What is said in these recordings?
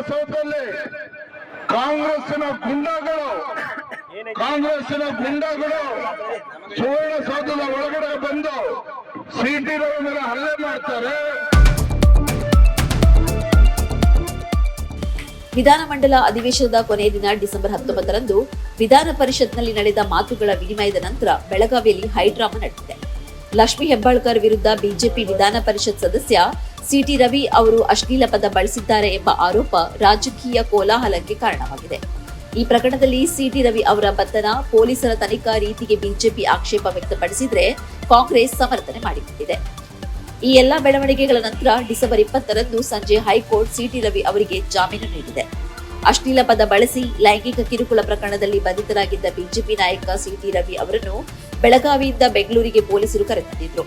ವಿಧಾನಸೌಧದಲ್ಲಿ ಕಾಂಗ್ರೆಸ್ನ ಗುಂಡಗಳು ಕಾಂಗ್ರೆಸ್ನ ಗುಂಡಗಳು ಸುವರ್ಣಸೌಧದ ಒಳಗಡೆ ಬಂದು ಸಿಟಿ ಮೇಲೆ ಹಲ್ಲೆ ಮಾಡ್ತಾರೆ. ವಿಧಾನಮಂಡಲ ಅಧಿವೇಶನದ ಕೊನೆಯ ದಿನ ಡಿಸೆಂಬರ್ ಹತ್ತೊಂಬತ್ತರಂದು ವಿಧಾನ ಪರಿಷತ್ನಲ್ಲಿ ನಡೆದ ಮಾತುಗಳ ವಿನಿಮಯದ ನಂತರ ಬೆಳಗಾವಿಯಲ್ಲಿ ಹೈಡ್ರಾಮಾ ನಡೆದಿದೆ. ಲಕ್ಷ್ಮೀ ಹೆಬ್ಬಾಳ್ಕರ್ ವಿರುದ್ಧ ಬಿಜೆಪಿ ವಿಧಾನ ಪರಿಷತ್ ಸದಸ್ಯ ಸಿಟಿ ರವಿ ಅವರು ಅಶ್ಲೀಲ ಪದ ಬಳಸಿದ್ದಾರೆ ಎಂಬ ಆರೋಪ ರಾಜಕೀಯ ಕೋಲಾಹಲಕ್ಕೆ ಕಾರಣವಾಗಿದೆ. ಈ ಪ್ರಕರಣದಲ್ಲಿ ಸಿಟಿ ರವಿ ಅವರ ಬಂಧನ ಪೊಲೀಸರ ತನಿಖಾ ರೀತಿಗೆ ಬಿಜೆಪಿ ಆಕ್ಷೇಪ ವ್ಯಕ್ತಪಡಿಸಿದ್ರೆ ಕಾಂಗ್ರೆಸ್ ಸಮರ್ಥನೆ ಮಾಡಿಕೊಂಡಿದೆ. ಈ ಎಲ್ಲಾ ಬೆಳವಣಿಗೆಗಳ ನಂತರ ಡಿಸೆಂಬರ್ ಇಪ್ಪತ್ತರಂದು ಸಂಜೆ ಹೈಕೋರ್ಟ್ ಸಿಟಿ ರವಿ ಅವರಿಗೆ ಜಾಮೀನು ನೀಡಿದೆ. ಅಶ್ಲೀಲ ಪದ ಬಳಸಿ ಲೈಂಗಿಕ ಕಿರುಕುಳ ಪ್ರಕರಣದಲ್ಲಿ ಬಂಧಿತರಾಗಿದ್ದ ಬಿಜೆಪಿ ನಾಯಕ ಸಿಟಿ ರವಿ ಅವರನ್ನು ಬೆಳಗಾವಿಯಿಂದ ಬೆಂಗಳೂರಿಗೆ ಪೊಲೀಸರು ಕರೆತಂದಿದ್ರು.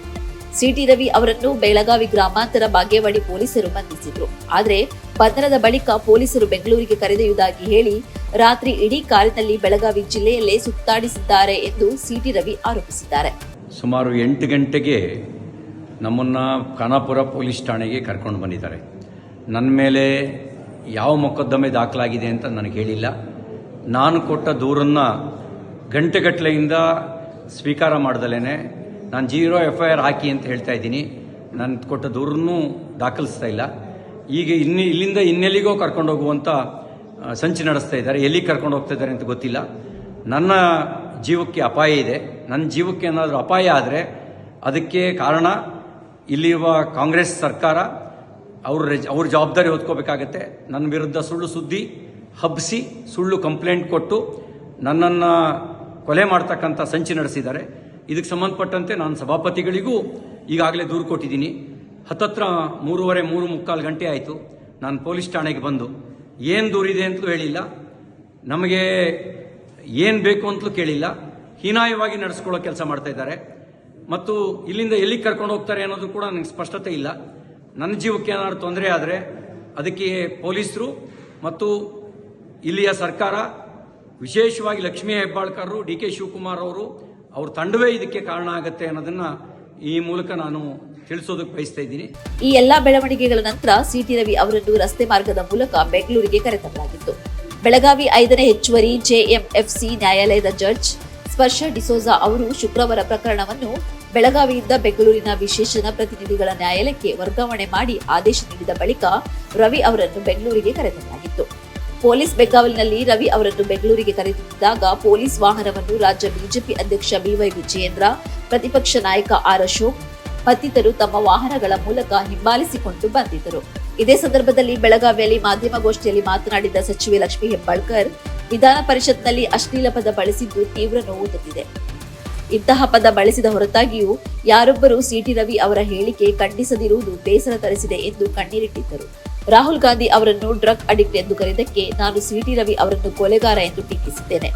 ಸಿಟಿ ರವಿ ಅವರನ್ನು ಬೆಳಗಾವಿ ಗ್ರಾಮಾಂತರ ಬಾಗೇವಾಡಿ ಪೊಲೀಸರು ಬಂಧಿಸಿದ್ರು. ಆದರೆ ಬಂಧನದ ಬಳಿಕ ಪೊಲೀಸರು ಬೆಂಗಳೂರಿಗೆ ಕರೆದೊಯ್ಯುವುದಾಗಿ ಹೇಳಿ ರಾತ್ರಿ ಇಡೀ ಕಾರಿನಲ್ಲಿ ಬೆಳಗಾವಿ ಜಿಲ್ಲೆಯಲ್ಲೇ ಸುತ್ತಾಡಿಸಿದ್ದಾರೆ ಎಂದು ಸಿಟಿ ರವಿ ಆರೋಪಿಸಿದ್ದಾರೆ. ಸುಮಾರು ಎಂಟು ಗಂಟೆಗೆ ನಮ್ಮನ್ನು ಖಾನಾಪುರ ಪೊಲೀಸ್ ಠಾಣೆಗೆ ಕರ್ಕೊಂಡು ಬಂದಿದ್ದಾರೆ. ನನ್ನ ಮೇಲೆ ಯಾವ ಮೊಕದ್ದಮೆ ದಾಖಲಾಗಿದೆ ಅಂತ ನನಗೆ ಹೇಳಿಲ್ಲ. ನಾನು ಕೊಟ್ಟ ದೂರನ್ನು ಗಂಟೆಗಟ್ಟಲೆಯಿಂದ ಸ್ವೀಕಾರ ಮಾಡ್ದಲೇ ನಾನು ಜೀರೋ ಎಫ್ ಐ ಆರ್ ಹಾಕಿ ಅಂತ ಹೇಳ್ತಾ ಇದ್ದೀನಿ. ನಾನು ಕೊಟ್ಟ ದೂರನ್ನೂ ದಾಖಲಿಸ್ತಾ ಇಲ್ಲ. ಈಗ ಇನ್ನು, ಇಲ್ಲಿಂದ ಇನ್ನೆಲ್ಲಿಗೋ ಕರ್ಕೊಂಡು ಹೋಗುವಂಥ ಸಂಚು ನಡೆಸ್ತಾ ಇದ್ದಾರೆ. ಎಲ್ಲಿಗೆ ಕರ್ಕೊಂಡು ಹೋಗ್ತಾ ಇದ್ದಾರೆ ಅಂತ ಗೊತ್ತಿಲ್ಲ. ನನ್ನ ಜೀವಕ್ಕೆ ಅಪಾಯ ಇದೆ. ನನ್ನ ಜೀವಕ್ಕೆ ಏನಾದರೂ ಅಪಾಯ ಆದರೆ ಅದಕ್ಕೆ ಕಾರಣ ಇಲ್ಲಿರುವ ಕಾಂಗ್ರೆಸ್ ಸರ್ಕಾರ, ಅವ್ರ ಅವ್ರ ಜವಾಬ್ದಾರಿ ಹೊತ್ಕೋಬೇಕಾಗತ್ತೆ. ನನ್ನ ವಿರುದ್ಧ ಸುಳ್ಳು ಸುದ್ದಿ ಹಬ್ಬಿಸಿ ಸುಳ್ಳು ಕಂಪ್ಲೇಂಟ್ ಕೊಟ್ಟು ನನ್ನನ್ನು ಕೊಲೆ ಮಾಡ್ತಕ್ಕಂಥ ಸಂಚು ನಡೆಸಿದ್ದಾರೆ. ಇದಕ್ಕೆ ಸಂಬಂಧಪಟ್ಟಂತೆ ನಾನು ಸಭಾಪತಿಗಳಿಗೂ ಈಗಾಗಲೇ ದೂರು ಕೊಟ್ಟಿದ್ದೀನಿ. ಹತ್ತತ್ರ ಮೂರುವರೆ, ಮೂರು ಮುಕ್ಕಾಲು ಗಂಟೆ ಆಯಿತು. ನಾನು ಪೊಲೀಸ್ ಠಾಣೆಗೆ ಬಂದು, ಏನು ದೂರಿದೆ ಅಂತಲೂ ಹೇಳಿಲ್ಲ. ನಮಗೆ ಏನು ಬೇಕು ಅಂತಲೂ ಕೇಳಿಲ್ಲ. ಹೀನಾಯವಾಗಿ ನಡೆಸ್ಕೊಳ್ಳೋ ಕೆಲಸ ಮಾಡ್ತಾ ಇದ್ದಾರೆ. ಮತ್ತು ಇಲ್ಲಿಂದ ಎಲ್ಲಿಗೆ ಕರ್ಕೊಂಡು ಹೋಗ್ತಾರೆ ಅನ್ನೋದು ಕೂಡ ನನಗೆ ಸ್ಪಷ್ಟತೆ ಇಲ್ಲ. ನನ್ನ ಜೀವಕ್ಕೆ ಏನಾದರೂ ತೊಂದರೆ ಆದರೆ ಅದಕ್ಕೆ ಪೊಲೀಸರು ಮತ್ತು ಇಲ್ಲಿಯ ಸರ್ಕಾರ, ವಿಶೇಷವಾಗಿ ಲಕ್ಷ್ಮೀ ಹೆಬ್ಬಾಳ್ಕರ್ ಡಿ ಕೆ ಶಿವಕುಮಾರ್ ಅವರು ಅವ್ರ ತಂಡವೇ ಇದಕ್ಕೆ ಕಾರಣ ಆಗುತ್ತೆ ಅನ್ನೋದನ್ನ ಈ ಮೂಲಕ ನಾನು ತಿಳಿಸೋದಕ್ಕೆ ಬಯಸ್ತಾ ಇದ್ದೀನಿ. ಈ ಎಲ್ಲಾ ಬೆಳವಣಿಗೆಗಳ ನಂತರ ಸಿಟಿ ರವಿ ಅವರನ್ನು ರಸ್ತೆ ಮಾರ್ಗದ ಮೂಲಕ ಬೆಂಗಳೂರಿಗೆ ಕರೆತರಲಾಗಿತ್ತು. ಬೆಳಗಾವಿ ಐದನೇ ಹೆಚ್ಚುವರಿ ಜೆಎಂಎಫ್ಸಿ ನ್ಯಾಯಾಲಯದ ಜಡ್ಜ್ ಸ್ಪರ್ಶ ಡಿಸೋಜಾ ಅವರು ಶುಕ್ರವಾರ ಪ್ರಕರಣವನ್ನು ಬೆಳಗಾವಿಯಿಂದ ಬೆಂಗಳೂರಿನ ವಿಶೇಷಣ ಪ್ರತಿನಿಧಿಗಳ ನ್ಯಾಯಾಲಯಕ್ಕೆ ವರ್ಗಾವಣೆ ಮಾಡಿ ಆದೇಶ ನೀಡಿದ ಬಳಿಕ ರವಿ ಅವರನ್ನು ಬೆಂಗಳೂರಿಗೆ ಕರೆತರಲಾಗಿತ್ತು. ಪೊಲೀಸ್ ಬೆಂಗಾವಲಿನಲ್ಲಿ ರವಿ ಅವರನ್ನು ಬೆಂಗಳೂರಿಗೆ ಕರೆದಿದ್ದಾಗ ಪೊಲೀಸ್ ವಾಹನವನ್ನು ರಾಜ್ಯ ಬಿಜೆಪಿ ಅಧ್ಯಕ್ಷ ಬಿವೈ ವಿಜಯೇಂದ್ರ, ಪ್ರತಿಪಕ್ಷ ನಾಯಕ ಆರ್ ಅಶೋಕ್, ಮತ್ತಿತರು ತಮ್ಮ ವಾಹನಗಳ ಮೂಲಕ ಹಿಂಬಾಲಿಸಿಕೊಂಡು ಬಂದಿದ್ದರು. ಇದೇ ಸಂದರ್ಭದಲ್ಲಿ ಬೆಳಗಾವಿಯಲ್ಲಿ ಮಾಧ್ಯಮಗೋಷ್ಠಿಯಲ್ಲಿ ಮಾತನಾಡಿದ ಸಚಿವೆ ಲಕ್ಷ್ಮಿ ಹೆಬ್ಬಾಳ್ಕರ್, ವಿಧಾನ ಪರಿಷತ್ನಲ್ಲಿ ಅಶ್ಲೀಲ ಪದ ಬಳಸಿದ್ದು ತೀವ್ರ ನೋವು ತಂದಿದೆ. ಇಂತಹ ಪದ ಬಳಸಿದ ಹೊರತಾಗಿಯೂ ಯಾರೊಬ್ಬರೂ ಸಿಟಿ ರವಿ ಅವರ ಹೇಳಿಕೆ ಖಂಡಿಸದಿರುವುದು ಬೇಸರ ತರಿಸಿದೆ ಎಂದು ಕಣ್ಣೀರಿಟ್ಟಿದ್ದರು. ರಾಹುಲ್ ಗಾಂಧಿ ಅವರನ್ನು ಡ್ರಗ್ ಅಡಿಕ್ಟ್ ಎಂದು ಕರೆದಕ್ಕೆ ನಾನು ಸಿಟಿ ರವಿ ಅವರನ್ನು ಕೊಲೆಗಾರ ಎಂದು ಟೀಕಿಸಿದ್ದೇನೆ.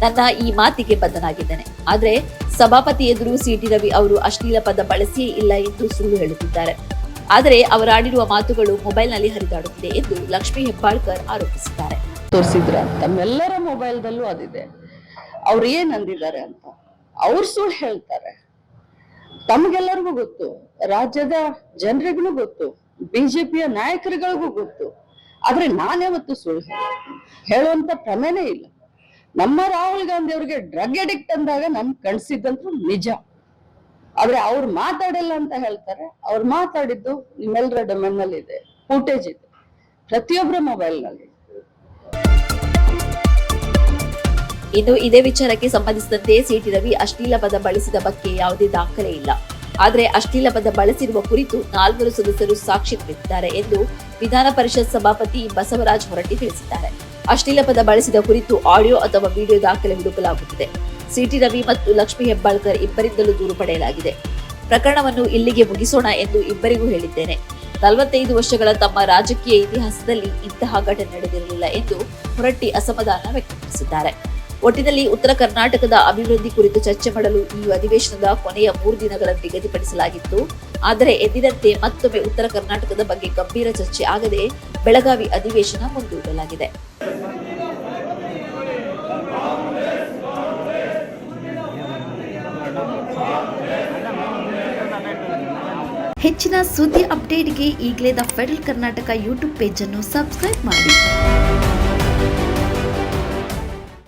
ನನ್ನ ಈ ಮಾತಿಗೆ ಬದ್ಧನಾಗಿದ್ದೇನೆ. ಆದರೆ ಸಭಾಪತಿ ಎದುರು ಸಿಟಿ ರವಿ ಅವರು ಅಶ್ಲೀಲ ಪದ ಬಳಸಿಯೇ ಇಲ್ಲ ಎಂದು ಸುಳ್ಳು ಹೇಳುತ್ತಿದ್ದಾರೆ. ಆದರೆ ಅವರಾಡಿರುವ ಮಾತುಗಳು ಮೊಬೈಲ್ನಲ್ಲಿ ಹರಿದಾಡುತ್ತಿದೆ ಎಂದು ಲಕ್ಷ್ಮೀ ಹೆಬ್ಬಾಳ್ಕರ್ ಆರೋಪಿಸಿದ್ದಾರೆ. ತೋರಿಸಿದ್ರ ತಮ್ಮೆಲ್ಲರ ಮೊಬೈಲ್ದಲ್ಲೂ ಅದಿದೆ. ಅವ್ರು ಏನ್ ಅಂದಿದ್ದಾರೆ ಅಂತ. ಅವ್ರು ಸುಳ್ಳು ಹೇಳ್ತಾರೆ. ತಮ್ಗೆಲ್ಲರಿಗೂ ಗೊತ್ತು. ರಾಜ್ಯದ ಜನರಿಗೂ ಗೊತ್ತು. ಬಿಜೆಪಿಯ ನಾಯಕರುಗಳಿಗೂ ಗೊತ್ತು. ಆದ್ರೆ ನಾನ್ಯಾವತ್ತು ಸುಳ್ಳು ಹೇಳ ಹೇಳುವಂತ ಪ್ರಮೇನೇ ಇಲ್ಲ. ನಮ್ಮ ರಾಹುಲ್ ಗಾಂಧಿ ಅವ್ರಿಗೆ ಡ್ರಗ್ ಅಡಿಕ್ಟ್ ಅಂದಾಗ ನಮ್ ಕಣ್ಸಿದ್ದಂತೂ ನಿಜ. ಆದ್ರೆ ಅವ್ರು ಮಾತಾಡಿಲ್ಲ ಅಂತ ಹೇಳ್ತಾರೆ. ಅವ್ರು ಮಾತಾಡಿದ್ದು ನಿಮ್ಮೆಲ್ಲರ ಡೊಮೆನ್ನಲ್ಲಿ ಇದೆ. ಫೂಟೇಜ್ ಇದೆ. ಪ್ರತಿಯೊಬ್ಬರ ಮೊಬೈಲ್ನಲ್ಲಿ. ಇನ್ನು ಇದೇ ವಿಚಾರಕ್ಕೆ ಸಂಬಂಧಿಸಿದಂತೆ ಸಿಟಿ ರವಿ ಅಶ್ಲೀಲ ಪದ ಬಳಸಿದ ಬಗ್ಗೆ ಯಾವುದೇ ದಾಖಲೆ ಇಲ್ಲ. ಆದರೆ ಅಶ್ಲೀಲ ಪದ ಬಳಸಿರುವ ಕುರಿತು ನಾಲ್ವರು ಸದಸ್ಯರು ಸಾಕ್ಷಿ ನುಡಿದಿದ್ದಾರೆ ಎಂದು ವಿಧಾನ ಪರಿಷತ್ ಸಭಾಪತಿ ಬಸವರಾಜ್ ಹೊರಟ್ಟಿ ತಿಳಿಸಿದ್ದಾರೆ. ಅಶ್ಲೀಲ ಪದ ಬಳಸಿದ ಕುರಿತು ಆಡಿಯೋ ಅಥವಾ ವಿಡಿಯೋ ದಾಖಲೆ ಹುಡುಕಲಾಗುತ್ತಿದೆ. ಸಿಟಿ ರವಿ ಮತ್ತು ಲಕ್ಷ್ಮಿ ಹೆಬ್ಬಾಳ್ಕರ್ ಇಬ್ಬರಿಂದಲೂ ದೂರು ಪಡೆಯಲಾಗಿದೆ. ಪ್ರಕರಣವನ್ನು ಇಲ್ಲಿಗೆ ಮುಗಿಸೋಣ ಎಂದು ಇಬ್ಬರಿಗೂ ಹೇಳಿದ್ದೇನೆ. ನಲವತ್ತೈದು ವರ್ಷಗಳ ತಮ್ಮ ರಾಜಕೀಯ ಇತಿಹಾಸದಲ್ಲಿ ಇಂತಹ ಘಟನೆ ನಡೆದಿರಲಿಲ್ಲ ಎಂದು ಹೊರಟ್ಟಿ ಅಸಮಾಧಾನ ವ್ಯಕ್ತಪಡಿಸಿದ್ದಾರೆ. ಒಟ್ಟಿನಲ್ಲಿ ಉತ್ತರ ಕರ್ನಾಟಕದ ಅಭಿವೃದ್ಧಿ ಕುರಿತು ಚರ್ಚೆ ಮಾಡಲು ಈ ಅಧಿವೇಶನದ ಕೊನೆಯ ಮೂರು ದಿನಗಳನ್ನು ನಿಗದಿಪಡಿಸಲಾಗಿತ್ತು ಆದರೆ ಎಂದಿನಂತೆ ಮತ್ತೊಮ್ಮೆ ಉತ್ತರ ಕರ್ನಾಟಕದ ಬಗ್ಗೆ ಗಂಭೀರ ಚರ್ಚೆ ಆಗದೆ ಬೆಳಗಾವಿ ಅಧಿವೇಶನ ಮುಂದೂಡಲಾಗಿದೆ. ಹೆಚ್ಚಿನ ಸುದ್ದಿ ಅಪ್ಡೇಟ್ಗೆ ಈಗಲೇ ದ ಫೆಡರಲ್ ಕರ್ನಾಟಕ ಯೂಟ್ಯೂಬ್ ಪೇಜನ್ನು ಸಬ್ಸ್ಕ್ರೈಬ್ ಮಾಡಿ.